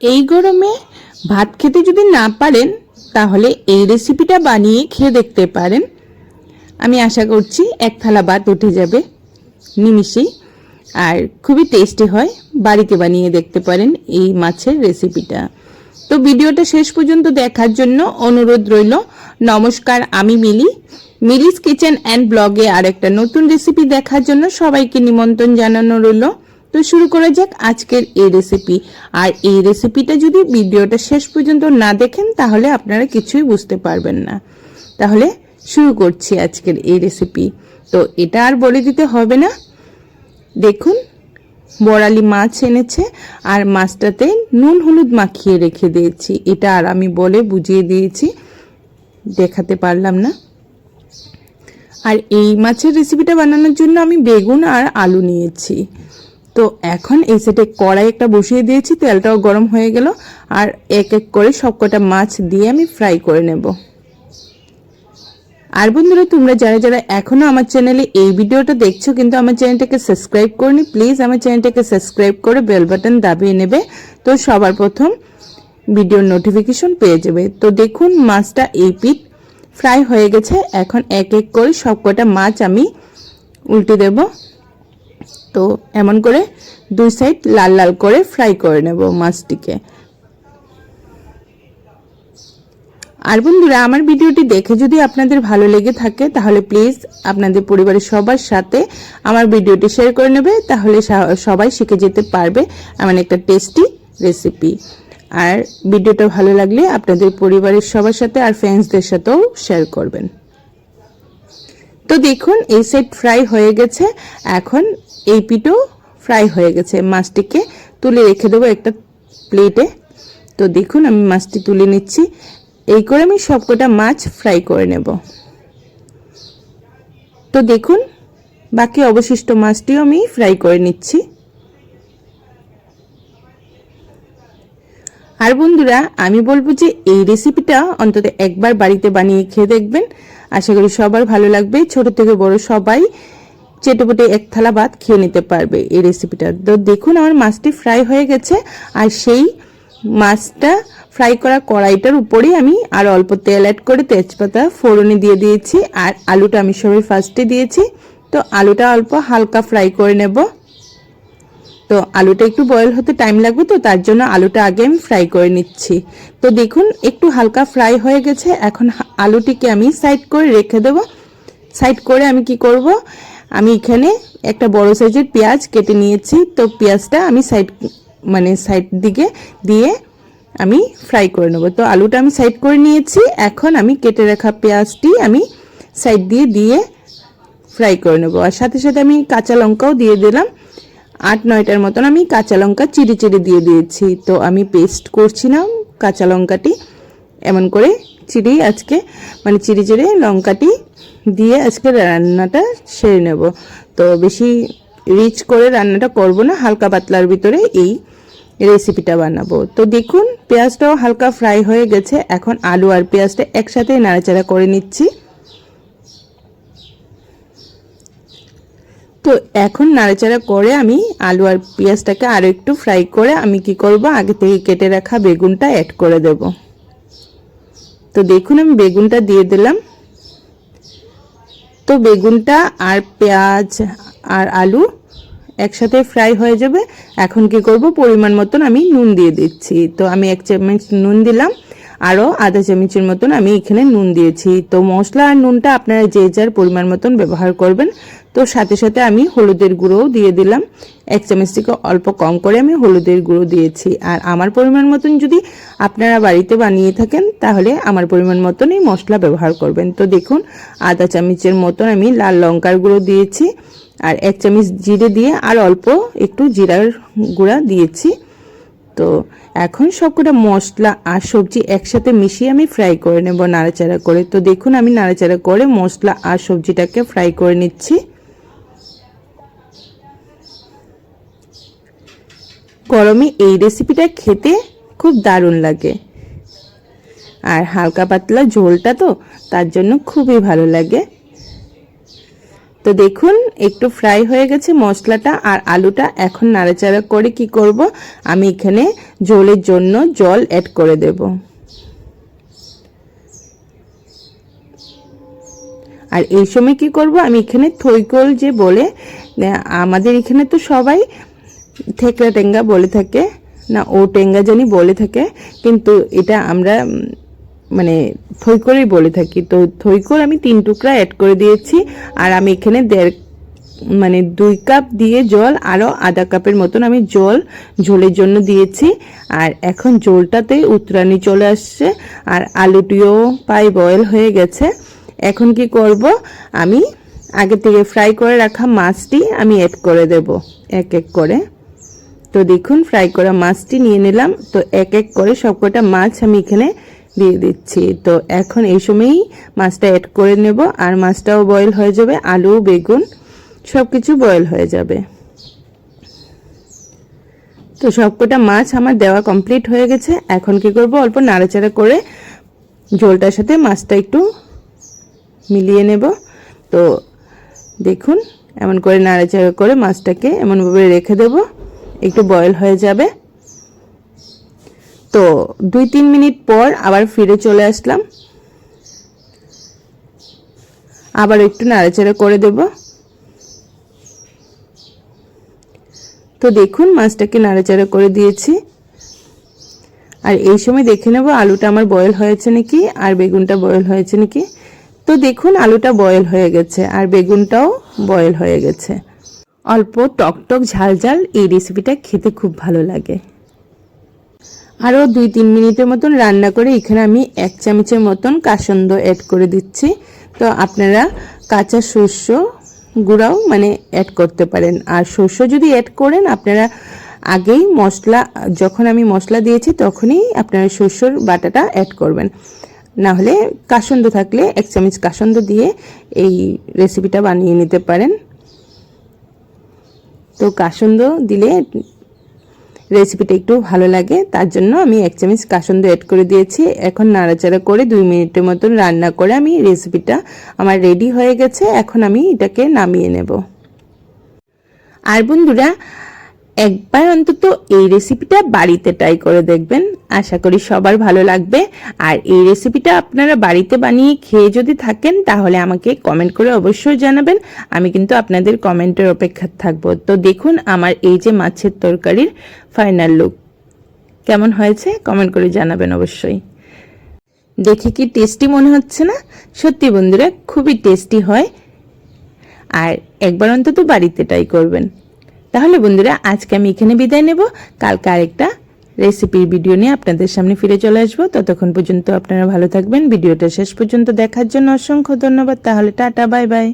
এই গরমে ভাত খেতে যদি না পারেন, তাহলে এই রেসিপিটা বানিয়ে খেয়ে দেখতে পারেন। আমি আশা করছি এক থালা ভাত উঠে যাবে, নিমিষেই। আর খুবই টেস্টি হয়, বাড়িতে বানিয়ে দেখতে পারেন এই মাছের রেসিপিটা তো ভিডিওটা শেষ পর্যন্ত দেখার জন্য অনুরোধ রইল, নমস্কার, আমি মিলি। মিলিস কিচেন অ্যান্ড ব্লগে আর একটা নতুন রেসিপি দেখার জন্য সবাইকে নিমন্ত্রণ জানানো রইল। তো শুরু করা যাক আজকের এই রেসিপি আর এই রেসিপিটা যদি ভিডিওটা শেষ পর্যন্ত না দেখেন, তাহলে আপনারা কিছুই বুঝতে পারবেন না। তাহলে শুরু করছি আজকের এই রেসিপি তো এটা আর বলে দিতে হবে না। দেখুন, বড়ালি মাছ এনেছে, আর মাছটাতে নুন হলুদ মাখিয়ে রেখে দিয়েছি। এটা আর আমি বলে বুঝিয়ে দিয়েছি। দেখাতে পারলাম না। আর এই মাছের রেসিপিটা বানানোর জন্য আমি বেগুন আর আলু নিয়েছি। তো এখন এই সেটে কড়াই একটা বসিয়ে দিয়েছি, তেলটাও গরম হয়ে গেল, আর এক এক করে সবকটা মাছ দিয়ে আমি ফ্রাই করে নেব। আর বন্ধুরা, তোমরা যারা যারা এখনও আমার চ্যানেলে এই ভিডিওটা দেখছ, কিন্তু আমার চ্যানেলটাকে সাবস্ক্রাইব করনি প্লিজ আমার চ্যানেলটাকে সাবস্ক্রাইব করে বেল বাটন দাবিয়ে নেবে, তো সবার প্রথম ভিডিওর নোটিফিকেশন পেয়ে যাবে। তো দেখুন, মাছটা এই পিঠ ফ্রাই হয়ে গেছে, এখন এক এক করে সবকটা মাছ আমি উল্টে দেব। তো এমন করে দুই সাইড লাল লাল করে ফ্রাই করে নেব মাছটিকে। আর বন্ধুরা, আমার ভিডিওটি দেখে যদি আপনাদের ভালো লেগে থাকে, তাহলে প্লিজ আপনাদের পরিবারের সবার সাথে আমার ভিডিওটি শেয়ার করে নেবে, তাহলে সবাই শিখে যেতে পারবে এমন একটা টেস্টি রেসিপি আর ভিডিওটা ভালো লাগলে আপনাদের পরিবারের সবার সাথে আর ফ্রেন্ডসদের সাথেও শেয়ার করবেন। তো দেখুন, এই সেট ফ্রাই হয়ে গেছে। এখন এই পিঠও ফ্রাই হয়ে গেছে। মাছটিকে তুলে রেখে দেবো একটা প্লেটে। তো দেখুন, আমি মাছটি তুলে নিচ্ছি। এই করে আমি সবকটা মাছ ফ্রাই করে নেব। তো দেখুন, বাকি অবশিষ্ট মাছটিও আমি ফ্রাই করে নিচ্ছি। আর বন্ধুরা, আমি বলব যে এই রেসিপিটা অন্তত একবার বাড়িতে বানিয়ে খেয়ে দেখবেন। আশা করি সবার ভালো লাগবে। ছোট থেকে বড় সবাই চেটেপটে এক থালা ভাত খেয়ে নিতে পারবে। এই রেসিপিটা তো দেখুন, আমার মাছটি ফ্রাই হয়ে গেছে। আর সেই মাছটা ফ্রাই করা কড়াইটার উপরেই আমি আর অল্প তেল অ্যাড করে তেজপাতা, ফোড়নে দিয়ে দিয়েছি। আর আলুটা আমি সবাই ফার্স্টে দিয়েছি। তো আলুটা অল্প হালকা ফ্রাই করে নেব। তো আলুটা একটু বয়েল হতে টাইম লাগবে তো, তার জন্য আলুটা আগে আমি ফ্রাই করে নিচ্ছি। তো দেখুন, একটু হালকা ফ্রাই হয়ে গেছে। এখন আলুটিকে আমি সাইড করে রেখে দেব। সাইড করে আমি কি করব? আমি এখানে একটা বড় সাইজের পেঁয়াজ কেটে নিয়েছি। তো পেঁয়াজটা আমি সাইড মানে সাইড দিকে দিয়ে আমি ফ্রাই করে নেব। তো আলুটা আমি সাইড করে নিয়েছি। এখন আমি কেটে রাখা পেঁয়াজটি আমি সাইড দিয়ে দিয়ে ফ্রাই করে নেব। আর সাথে সাথে আমি কাঁচা লঙ্কাও দিয়ে দিলাম। আট নয়টার মতন আমি কাঁচা লঙ্কা চিড়ে চিড়ে দিয়ে দিয়েছি। তো আমি পেস্ট করছি না কাঁচা লঙ্কাটি। এমন করে চিড়ি আজকে মানে চিড়ি চিড়ে লঙ্কাটি দিয়ে আজকে রান্নাটা সেরে নেব। তো বেশি রিচ করে রান্নাটা করব না, হালকা পাতলার ভিতরে এই রেসিপিটা বানাবো। তো দেখুন, পেঁয়াজটাও হালকা ফ্রাই হয়ে গেছে, এখন আলু আর পেঁয়াজটা একসাথে নাড়াচাড়া করে নিচ্ছি। তো এখন নাড়াচাড়া করে আমি আলু আর পেঁয়াজটাকে আরও একটু ফ্রাই করে আমি কি করব, আগে থেকে কেটে রাখা বেগুনটা অ্যাড করে দেব। তো দেখুন, আমি বেগুনটা দিয়ে দিলাম। তো বেগুনটা আর পেঁয়াজ আর আলু একসাথে ফ্রাই হয়ে যাবে। এখন কি করব? পরিমাণ মতন আমি নুন দিয়ে দিচ্ছি। তো আমি এক চামচ নুন দিলাম। আরও আধা চামচের মতন আমি এখানে নুন দিয়েছি। তো মশলা আর নুনটা আপনারা যে যার পরিমাণ মতন ব্যবহার করবেন তো সাথে সাথে আমি হলুদের গুঁড়োও দিয়ে দিলাম। এক চামচ থেকে অল্প কম করে আমি হলুদের গুঁড়ো দিয়েছি। আর আমার পরিমাণ মতন যদি আপনারা বাড়িতে বানিয়ে থাকেন, তাহলে আমার পরিমাণ মতনই মশলা ব্যবহার করবেন। তো দেখুন, আধা চামচের মতন আমি লাল লঙ্কার গুঁড়ো দিয়েছি। আর এক চামচ জিরে দিয়ে আর অল্প একটু জিরার গুঁড়া দিয়েছি। তো এখন সবকটা মশলা আর সবজি একসাথে মিশিয়ে আমি ফ্রাই করে নেব নাড়াচাড়া করে। তো দেখুন, আমি নাড়াচাড়া করে মশলা আর সবজিটাকে ফ্রাই করে নিচ্ছি। গরমে এই রেসিপিটা খেতে খুব দারুণ লাগে। আর হালকা পাতলা ঝোলটা তো তার জন্য খুবই ভালো লাগে। তো দেখুন, একটু ফ্রাই হয়ে গেছে মশলাটা আর আলুটা। এখন নাড়াচাড়া করে কি করব? আমি এখানে ঝোলের জন্য জল অ্যাড করে দেব। আর এই সময় কি করব? আমি এখানে থৈকল যে বলে আমাদের এখানে তো সবাই থেকড়া টেঙ্গা বলে থাকে, না ও টেঙ্গা জানি বলে থাকে, কিন্তু এটা আমরা মানে থৈকরই বলে থাকি। তো থৈকর আমি তিন টুকরা অ্যাড করে দিয়েছি, আর আমি এখানে দেড় মানে দুই কাপ দিয়ে জল আরও আধা কাপের মতন আমি জল ঝোলের জন্য দিয়েছি। আর এখন ঝোলটাতে উতরানি চলে আসছে, আর আলুটিও প্রায় বয়েল হয়ে গেছে। এখন কি করব? আমি আগে থেকে ফ্রাই করে রাখা মাছটি আমি অ্যাড করে দেব, এক এক করে। তো দেখুন ফ্রাই করা মাছটি নিয়ে নিলাম। তো এক এক করে সবকটা মাছ আমি এখানে দিয়ে দিচ্ছি। তো এখন এই সময়ই মাছটা অ্যাড করে নেব আর মাছটাও বয়েল হয়ে যাবে, আলু, বেগুন সব কিছু বয়েল হয়ে যাবে। তো সবকটা মাছ আমার দেওয়া কমপ্লিট হয়ে গেছে। এখন কি করব? অল্প নাড়াচাড়া করে ঝোলটার সাথে মাছটা একটু মিলিয়ে নেব। তো দেখুন, এমন করে নাড়াচাড়া করে মাছটাকে এমনভাবে রেখে দেব। একটু বয়েল হয়ে যাবে। তো দুই তিন মিনিট পর আবার ফিরে চলে আসলাম। আবার একটু নাড়াচাড়া করে দেব। তো দেখুন মাছটাকে নাড়াচাড়া করে দিয়েছি। আর এই সময় দেখে নেব আলুটা আমার বয়েল হয়েছে নাকি, আর বেগুনটা বয়েল হয়েছে নাকি। তো দেখুন আলুটা বয়েল হয়ে গেছে, আর বেগুনটাও বয়েল হয়ে গেছে। অল্প টকটক ঝাল ঝাল এই রেসিপিটা খেতে খুব ভালো লাগে। আরও দুই তিন মিনিটের মতন রান্না করে এখানে আমি এক চামচের মতন কাসন্দ অ্যাড করে দিচ্ছি। তো আপনারা কাঁচা শস্য গুঁড়াও মানে অ্যাড করতে পারেন। আর শস্য যদি অ্যাড করেন, আপনারা আগেই মশলা, যখন আমি মশলা দিয়েছি তখনই আপনারা শস্যর বাটাটা অ্যাড করবেন। না হলে কাসন্দ থাকলে এক চামচ কাসন্দ দিয়ে এই রেসিপিটা বানিয়ে নিতে পারেন। তো কাসন্দ দিলে রেসিপিটা একটু ভালো লাগে। তার জন্য আমি এক চামচ কাসন্দ অ্যাড করে দিয়েছি। এখন নাড়াচাড়া করে দুই মিনিটের মতন রান্না করে আমি রেসিপিটা আমার রেডি হয়ে গেছে। এখন আমি এটাকে নামিয়ে নেব। আর বন্ধুরা একবার অন্তত এই রেসিপিটা বাড়িতে ট্রাই করে দেখবেন। আশা করি সবার ভালো লাগবে। আর এই রেসিপিটা আপনারা বাড়িতে বানিয়ে খেয়ে যদি থাকেন, তাহলে আমাকে কমেন্ট করে অবশ্যই জানাবেন। আমি কিন্তু আপনাদের কমেন্টের অপেক্ষা থাকব। তো দেখুন, আমার এই যে মাছের তরকারির ফাইনাল লুক কেমন হয়েছে? কমেন্ট করে জানাবেন অবশ্যই। দেখে কি টেস্টি মনে হচ্ছে না? সত্যি বন্ধুরা, খুবই টেস্টি হয়। আর একবার অন্তত বাড়িতে ট্রাই করবেন। তাহলে বন্ধুরা, আজকে আমি এখানে বিদায় নেব। কালকে আরেকটা রেসিপির ভিডিও নিয়ে আপনাদের সামনে ফিরে চলে আসব। ততক্ষণ পর্যন্ত আপনারা ভালো থাকবেন। ভিডিওটা শেষ পর্যন্ত দেখার জন্য অসংখ্য ধন্যবাদ। তাহলে টাটা, বাই বাই।